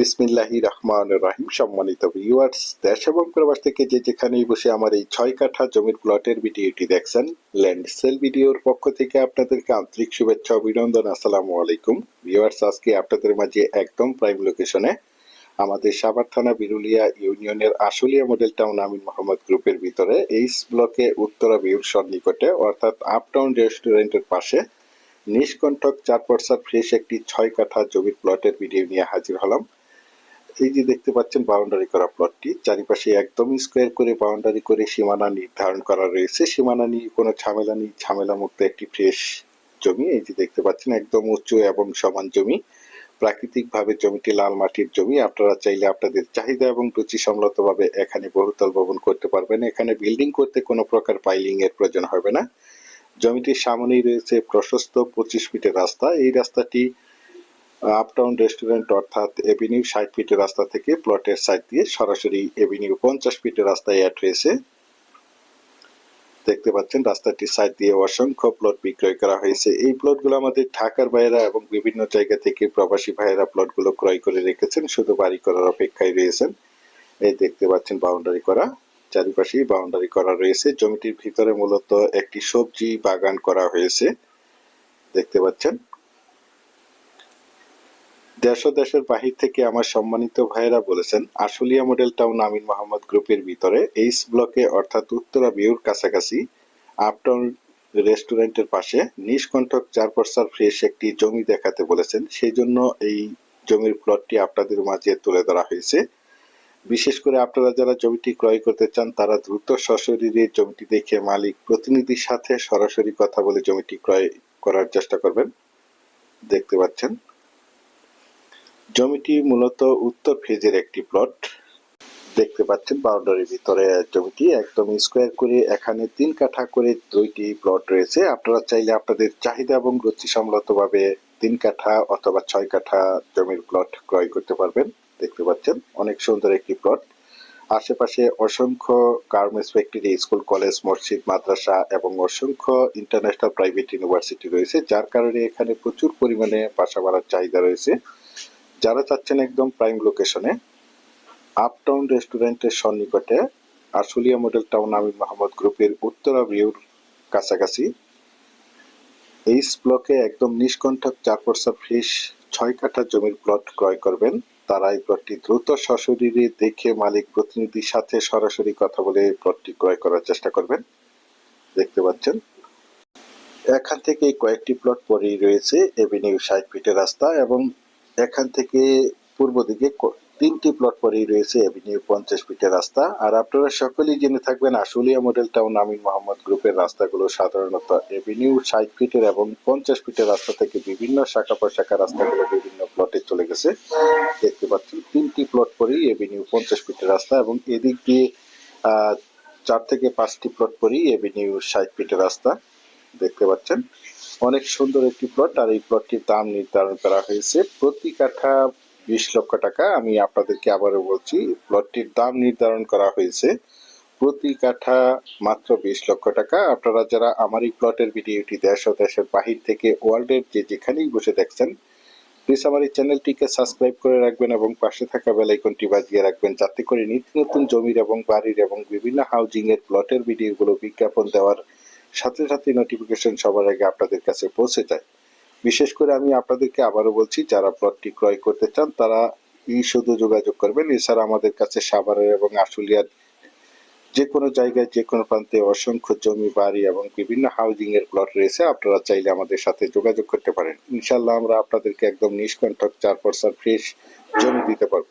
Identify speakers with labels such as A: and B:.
A: বিসমিল্লাহি রহমান রাহিম। সম্মানিত ভিউয়ার্স দেশ এবং প্রবাস থেকে যে যেখানেই বসে আমার এই ছয় কাঠা জমির প্লটের ভিডিওটি দেখছেন ল্যান্ড সেল ভিডিওর পক্ষ থেকে আপনাদেরকে আন্তরিক শুভেচ্ছা, অভিনন্দন, আসসালামু আলাইকুম। ভিউয়ার্স আজকে আপনাদের মাঝে একদম প্রাইম লোকেশনে আমাদের সাভার থানা বিরুলিয়া ইউনিয়নের আশুলিয়া মডেল টাউন আমিন মোহাম্মদ গ্রুপের ভিতরে এইস ব্লকে উত্তরা বিউর সন্নিকটে, অর্থাৎ আপটাউন রেস্টুরেন্টের পাশে নিষ্কণ্ঠক চার পর্সার ফ্রেশ একটি ছয় কাঠা জমির প্লটের ভিডিও নিয়ে হাজির হলাম। এই যে দেখতে পাচ্ছেন বাউন্ডারি করা প্লটটি চারিপাশে একদম স্কোয়ার করে বাউন্ডারি করে সীমানা নির্ধারণ করা রয়েছে। সীমানা নিয়ে কোনো ঝামেলা নেই ঝামেলা মুক্ত একটি ফ্রেশ জমি। এই যে দেখতে পাচ্ছেন, একদম উঁচু এবং সমান জমি। প্রাকৃতিকভাবে জমিটি লাল মাটির জমি। আপনারা চাইলে আপনাদের চাহিদা এবং রুচি সম্মতভাবে এখানে বহুতল ভবন করতে পারবেন। এখানে বিল্ডিং করতে কোনো প্রকার পাইলিং এর প্রয়োজন হবে না। জমিটির সামনেই রয়েছে প্রশস্ত পঁচিশ ফিটের রাস্তা। এই রাস্তাটি আপটাউন রেস্টুরেন্ট অর্থাৎ এভিনিউ ষাট ফিটের রাস্তা থেকে প্লটের সাইড দিয়ে সরাসরি এভিনিউ পঞ্চাশ ফিটের রাস্তায় অ্যাড রয়েছে দেখতে পাচ্ছেন রাস্তাটির সাইড দিয়ে অসংখ্য প্লট বিক্রয় করা হয়েছে। এই প্লটগুলো আমাদের ঢাকার ভাইয়েরা এবং বিভিন্ন জায়গা থেকে প্রবাসী ভাইয়েরা প্লটগুলো ক্রয় করে রেখেছেন, শুধু বাড়ি করার অপেক্ষায় রয়েছেন। এই দেখতে পাচ্ছেন বাউন্ডারি করা। চারিপাশেই বাউন্ডারি করা রয়েছে। জমিটির ভিতরে মূলত একটি সবজি বাগান করা হয়েছে। দেখতে পাচ্ছেন দেশ ও দেশের বাহির থেকে আমার সম্মানিত ভাইয়েরা বলেছেন, আশুলিয়া মডেল টাউন আমিন মোহাম্মদ গ্রুপের ভিতরে এইস ব্লকে অর্থাৎ উত্তরা বিউর কাছাকাছি আপটাউন রেস্টুরেন্টের পাশে নিষ্কণ্ঠক চার পর্সার ফ্রেশ একটি জমি দেখাতে বলেছেন। সেই জন্য এই জমির প্লটটি আপনাদের মাঝে তুলে ধরা হয়েছে। বিশেষ করে আপনারা যারা জমিটি ক্রয় করতে চান, তারা দ্রুত সশরীরে জমিটি দেখে মালিক প্রতিনিধির সাথে সরাসরি কথা বলে জমিটি ক্রয় করার চেষ্টা করবেন। দেখতে পাচ্ছেন জমিটি মূলত উত্তর ফেজের একটি প্লট। দেখতে পাচ্ছেন বাউন্ডারির ভিতরে জমিটি একদম স্কোয়ার করে এখানে তিন কাঠা করে দুইটি প্লট রয়েছে। আপনারা চাইলে আপনাদের চাহিদা এবং রুচি সম্মতভাবে তিন কাঠা অথবা ছয় কাঠা জমির প্লট ক্রয় করতে পারবেন। দেখতে পাচ্ছেন অনেক সুন্দর একটি প্লট। আশেপাশে অসংখ্য গার্মেন্টস ফ্যাক্টরি, স্কুল, কলেজ, মসজিদ, মাদ্রাসা এবং অসংখ্য ইন্টারন্যাশনাল প্রাইভেট ইউনিভার্সিটি রয়েছে, যার কারণে এখানে প্রচুর পরিমাণে বাসা ভাড়ার চাহিদা রয়েছে। যারা চাচ্ছেন একদম প্রাইম লোকেশনে আপটাউন রেস্টুরেন্টের সন্নিকটে আশুলিয়া মডেল টাউন আমির মোহাম্মদ গ্রুপের উত্তরা ভিউর কাছাকাছি। এইস ব্লকে একদম নিষ্কণ্ঠক চার পর্সা ফ্রিস ছয় কাঠা জমির প্লট ক্রয় করবেন। তারা এই প্লটটি দ্রুত সশরীরে দেখে মালিক প্রতিনিধির সাথে সরাসরি কথা বলে প্লটটি ক্রয় করার চেষ্টা করবেন। দেখতে পাচ্ছেন, এখান থেকে কয়েকটি প্লট পরেই রয়েছে এভিনিউ ষাট ফিটের রাস্তা এবং এখান থেকে পূর্ব দিকে তিনটি প্লট পরেই রয়েছে এভিনিউ পঞ্চাশ ফিটের রাস্তা। আর আপনারা সকলেই জেনে থাকবেন, আশুলিয়া মডেল টাউন আমিন মোহাম্মদ গ্রুপের রাস্তাগুলো সাধারণত এভিনিউ ষাট ফিটের এবং পঞ্চাশ ফিটের রাস্তা থেকে বিভিন্ন শাখা প্রশাখা রাস্তাগুলো বিভিন্ন প্লটে চলে গেছে। দেখতে পাচ্ছেন, তিনটি প্লট পরেই এভিনিউ পঞ্চাশ ফিটের রাস্তা এবং এদিক দিয়ে চার থেকে পাঁচটি প্লট পরেই এভিনিউ ষাট ফিটের রাস্তা। দেখতে পাচ্ছেন। অনেক সুন্দর একটি প্লট আর এই প্লটটির দাম নির্ধারণ করা হয়েছে প্রতি কাঠা বিশ লক্ষ টাকা। আমি আপনাদেরকে আবারও বলছি প্লটটির দাম নির্ধারণ করা হয়েছে প্রতি কাঠা মাত্র বিশ লক্ষ টাকা। আপনারা যারা আমার এই প্লটের ভিডিওটি দেশ ও দেশের বাহির থেকে ওয়ার্ল্ডের যে যেখানেই বসে দেখছেন প্লিজ আমার এই চ্যানেলটিকে সাবস্ক্রাইব করে রাখবেন এবং পাশে থাকা বেল আইকনটি বাজিয়ে রাখবেন, যাতে করে নিত্য নতুন জমির এবং বাড়ির এবং বিভিন্ন হাউজিং এর প্লটের ভিডিওগুলো বিজ্ঞাপন দেওয়ার সাথে সাথে নোটিফিকেশন সবার আগে আপনাদের কাছে পৌঁছে যায়। বিশেষ করে আমি আপনাদেরকে আবারও বলছি, যারা প্লটটি ক্রয় করতে চান, তারা ই শুধু যোগাযোগ করবেন। এছাড়া আমাদের কাছে সাভারের এবং আশুলিয়ার যে কোনো জায়গায় যে কোনো প্রান্তে অসংখ্য জমি, বাড়ি এবং বিভিন্ন হাউজিং এর প্লট রয়েছে। আপনারা চাইলে আমাদের সাথে যোগাযোগ করতে পারেন। ইনশাল্লাহ আমরা আপনাদেরকে একদম নিষ্কণ্ঠক চার পার্সেন্ট ফ্রেশ জমি দিতে পারব।